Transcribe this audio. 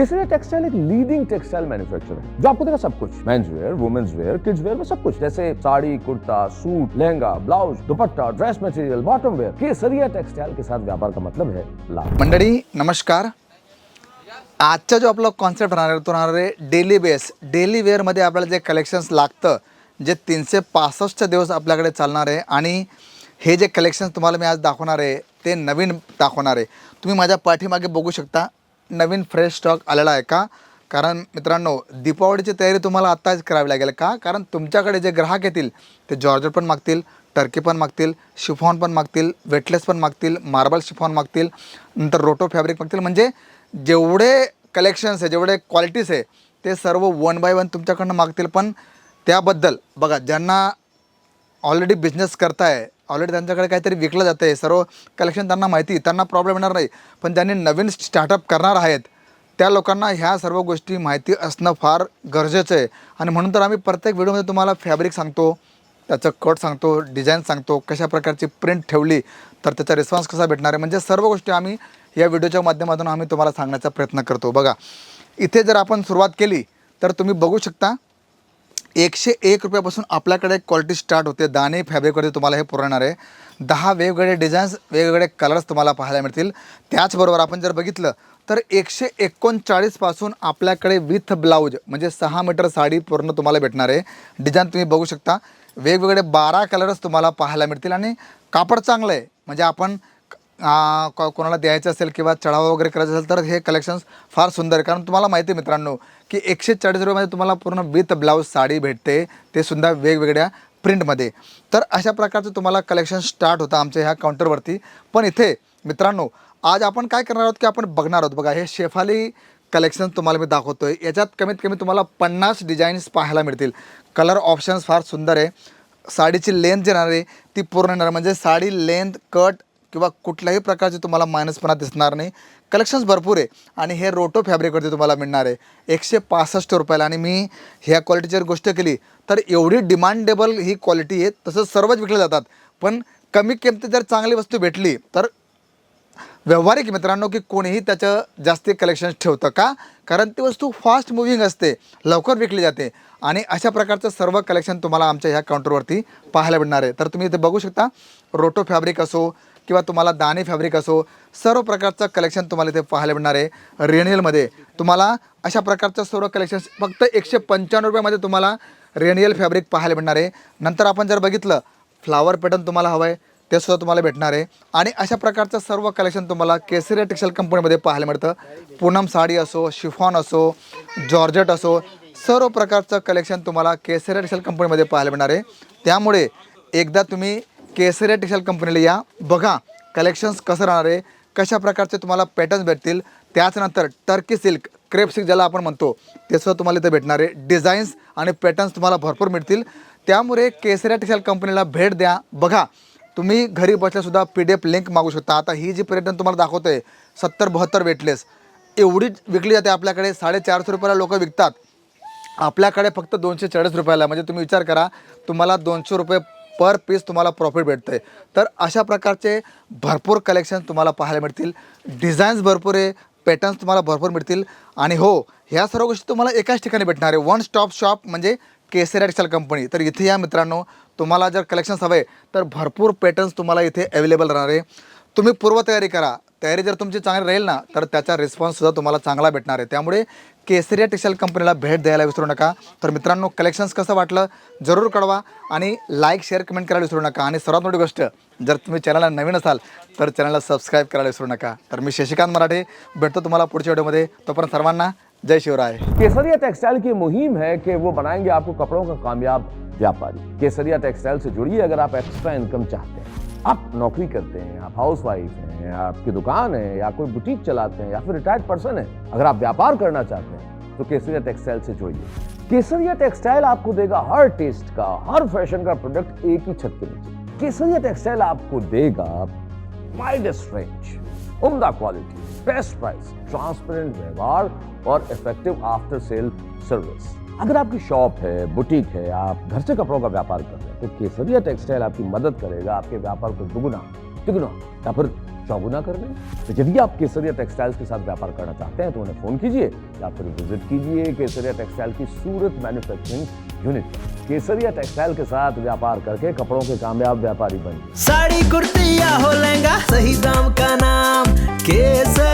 केसरिया textile एक leading textile manufacture है जो आपको देगा सब कुछ men's wear women's wear kids wear में सब कुछ जैसे sari kurta suit lehenga blouse dupatta dress material bottom wear Kesariya textile के साथ व्यापार का मतलब है लाभ। मंडळी नमस्कार। आजचा जो आपला कॉन्सेप्ट राहणार आहे तो राहणार आहे डेली बेस डेली वेअरमध्ये आपल्याला जे कलेक्शन्स लागतं जे तीनशे पासष्ट दिवस आपल्याकडे चालणार आहे आणि हे जे कलेक्शन्स तुम्हाला मी आज दाखवणार आहे ते नवीन दाखवणार आहे. तुम्ही माझ्या पाठीमागे बघू शकता नवीन फ्रेश स्टॉक आलेला आहे का? कारण मित्रांनो दीपावलीची तयारी तुम्हाला आत्ताच करावी लागेल का? कारण तुमच्याकडे जे ग्राहक येतील ते जॉर्जर पण मागतील टर्की पण मागतील शिफॉन पण मागतील वेटलेस पण मागतील मार्बल शिफॉन मागतील नंतर रोटो फॅब्रिक मागतील. म्हणजे जेवढे कलेक्शन्स आहे जेवढे क्वालिटीज आहे ते सर्व वन बाय वन तुमच्याकडनं मागतील. पण त्याबद्दल बघा ज्यांना ऑलरेडी बिझनेस करताय ऑलरेडी त्यांच्याकडे काहीतरी विकलं जातं आहे सर्व कलेक्शन त्यांना माहिती त्यांना प्रॉब्लेम येणार नाही. पण ज्यांनी नवीन स्टार्टअप करणार आहेत त्या लोकांना ह्या सर्व गोष्टी माहिती असणं फार गरजेचं आहे. आणि म्हणून तर आम्ही प्रत्येक व्हिडिओमध्ये तुम्हाला फॅब्रिक सांगतो त्याचं कट सांगतो डिझाईन सांगतो कशा प्रकारची प्रिंट ठेवली तर त्याचा रिस्पॉन्स कसा भेटणार आहे. म्हणजे सर्व गोष्टी आम्ही या व्हिडिओच्या माध्यमातून आम्ही तुम्हाला सांगण्याचा प्रयत्न करतो. बघा इथे जर आपण सुरुवात केली तर तुम्ही बघू शकता एकशे एक रुपयापासून आपल्याकडे क्वालिटी स्टार्ट होते. दाणे फॅब्रिकवरती तुम्हाला हे पुरवणार आहे. दहा वेगवेगळे डिझाईन्स वेगवेगळे कलर्स तुम्हाला पाहायला मिळतील. त्याचबरोबर आपण जर बघितलं तर एकशे एकोणचाळीसपासून आपल्याकडे विथ ब्लाऊज म्हणजे सहा मीटर साडी पूर्ण तुम्हाला भेटणार आहे. डिझाईन तुम्ही बघू शकता. वेगवेगळे बारा कलर्स तुम्हाला पाहायला मिळतील आणि कापड चांगलं आहे. म्हणजे आपण कोणाला द्यायचं असेल किंवा चढावा वगैरे करायचं असेल तर हे कलेक्शन्स फार सुंदर आहे कारण तुम्हाला माहिती आहे मित्रांनो की एकशे चाळीस रुपयामध्ये तुम्हाला पूर्ण विथ ब्लाऊज साडी भेटते. ते सुद्धा वेगवेगळ्या प्रिंटमध्ये तर अशा प्रकारचं तुम्हाला कलेक्शन स्टार्ट होतं आमच्या ह्या काउंटरवरती पण इथे मित्रांनो आज आपण काय करणार आहोत की आपण बघणार आहोत. बघा हे शेफाली कलेक्शन तुम्हाला मी दाखवतो आहे याच्यात कमीत कमी तुम्हाला पन्नास डिझाईन्स पाहायला मिळतील. कलर ऑप्शन्स फार सुंदर आहे. साडीची लेंथ येणार आहे ती पूर्ण येणार म्हणजे साडी लेंथ कट किंवा कुठल्याही प्रकारचे तुम्हाला मायनसपणा दिसणार नाही. कलेक्शन्स भरपूर आहे आणि हे रोटो फॅब्रिकवरती तुम्हाला मिळणार आहे. एकशे पासष्ट रुपयाला आणि मी ह्या क्वालिटीची जर गोष्ट केली तर एवढी डिमांडेबल ही क्वालिटी आहे. तसंच सर्वच विकले जातात. पण कमी किमतीत जर चांगली वस्तू भेटली तर व्यवहारिक मित्रांनो की कोणीही त्याचं जास्ती कलेक्शन्स ठेवतं का? कारण ती वस्तू फास्ट मुव्हिंग असते लवकर विकली जाते. आणि अशा प्रकारचं सर्व कलेक्शन तुम्हाला आमच्या ह्या काउंटरवरती पाहायला मिळणार आहे. तर तुम्ही इथे बघू शकता रोटो फॅब्रिक असो किंवा तुम्हाला दाणे फॅब्रिक असो सर्व प्रकारचं कलेक्शन तुम्हाला इथे पाहायला मिळणार आहे. रेनियलमध्ये तुम्हाला अशा प्रकारचं सर्व कलेक्शन्स फक्त एकशे पंच्याण्णव रुपयामध्ये तुम्हाला रेनियल फॅब्रिक पाहायला मिळणार आहे. नंतर आपण जर बघितलं फ्लावर पॅटर्न तुम्हाला हवं आहे ते सुद्धा तुम्हाला भेटणार आहे. आणि अशा प्रकारचं सर्व कलेक्शन तुम्हाला केसरिया टेक्सटाईल कंपनीमध्ये पाहायला मिळतं. पूनम साडी असो शिफॉन असो जॉर्जेट असो सर्व प्रकारचं कलेक्शन तुम्हाला केसरिया टेक्सटाईल कंपनीमध्ये पाहायला मिळणार आहे. त्यामुळे एकदा तुम्ही केसरिया टेक्सटाईल कंपनीला या. बघा कलेक्शन्स कसं राहणार आहे कशा प्रकारचे तुम्हाला पॅटर्न्स भेटतील. त्याचनंतर टर्की सिल्क क्रेप सिल्क ज्याला आपण म्हणतो तेसुद्धा तुम्हाला इथे भेटणार. आहे डिझाईन्स आणि पॅटर्न्स तुम्हाला भरपूर मिळतील. त्यामुळे केसरिया टेक्सटाईल कंपनीला भेट द्या. बघा तुम्ही घरी बसल्यासुद्धा पी डी एफ लिंक मागू शकता. आता ही जी पर्यटन तुम्हाला दाखवतोय सत्तर बहात्तर वेटलेस एवढी विकली जाते आपल्याकडे साडेचारशे रुपयाला लोक विकतात. आपल्याकडे फक्त दोनशे चाळीस रुपयाला. म्हणजे तुम्ही विचार करा तुम्हाला दोनशे रुपये पर पीस तुम्हाला प्रॉफिट भेटतं आहे तर अशा प्रकारचे भरपूर कलेक्शन तुम्हाला पाहायला मिळतील. डिझाईन्स भरपूर आहे पॅटर्न्स तुम्हाला भरपूर मिळतील. आणि हो ह्या सर्व गोष्टी तुम्हाला एकाच ठिकाणी भेटणार आहे. वन स्टॉप शॉप म्हणजे केसरी टेक्सटाईल कंपनी तर इथे या मित्रांनो तुम्हाला जर कलेक्शन्स हवे तर भरपूर पॅटर्न्स तुम्हाला इथे अवेलेबल राहणार आहे. तुम्ही पूर्वतयारी करा. तयारी जर तुमची चांगली राहील ना तर त्याचा रिस्पॉन्ससुद्धा तुम्हाला चांगला भेटणार आहे. त्यामुळे केसरिया टेक्सटाईल कंपनीला भेट द्यायला विसरू नका. तर मित्रांनो कलेक्शन्स कसं वाटलं जरूर कळवा आणि लाईक शेअर कमेंट करायला विसरू नका. आणि सर्वात मोठी गोष्ट जर तुम्ही चॅनलला नवीन असाल तर चॅनलला सबस्क्राईब करायला विसरू नका. तर मी शशिकांत मराठे भेटतो तुम्हाला पुढच्या व्हिडिओमध्ये. तोपर्यंत सर्वांना जय शिवराय. केसरिया टेक्सटाइल की मुहिम है कि वो बनाएंगे आपको कपड़ों का कामयाब व्यापारी. केसरिया टेक्सटाइल से जुड़िए अगर आप एक्स्ट्रा इनकम चाहते हैं. आप नौकरी करते हैं, आप हाउस वाइफ हैं, आपकी दुकान है, या कोई बुटीक चलाते हैं, या फिर रिटायर्ड पर्सन है, अगर आप व्यापार करना चाहते हैं तो केसरिया टेक्सटाइल से जुड़िए। केसरिया टेक्सटाइल आपको देगा हर टेस्ट का, हर फ़ैशन का प्रोडक्ट एक ही छत के नीचे। केसरिया टेक्सटाइल आपको देगा वाइडेस्ट रेंज उम्दा क्वालिटी बेस्ट प्राइस ट्रांसपेरेंट व्यवहार और इफ़ेक्टिव आफ्टर सेल सर्विस अगर आपकी शॉप है, बुटीक है, आप घर से कपड़ों का व्यापार कर रहे हैं तो केसरिया टेक्सटाइल आपकी मदद करेगा, आपके व्यापार को दुगुना, तिगुना, या फिर चौगुना कर लें तो यदि आप केसरिया टेक्सटाइल्स के साथ व्यापार करना चाहते हैं तो उन्हें फ़ोन कीजिए, या फिर विज़िट कीजिए केसरिया टेक्सटाइल की Surat manufacturing unit Kesariya textile के साथ व्यापार करके कपड़ों के कामयाब व्यापारी बनिए साड़ी कुर्ती या हो लहंगा, सही दाम का नाम, केसरिया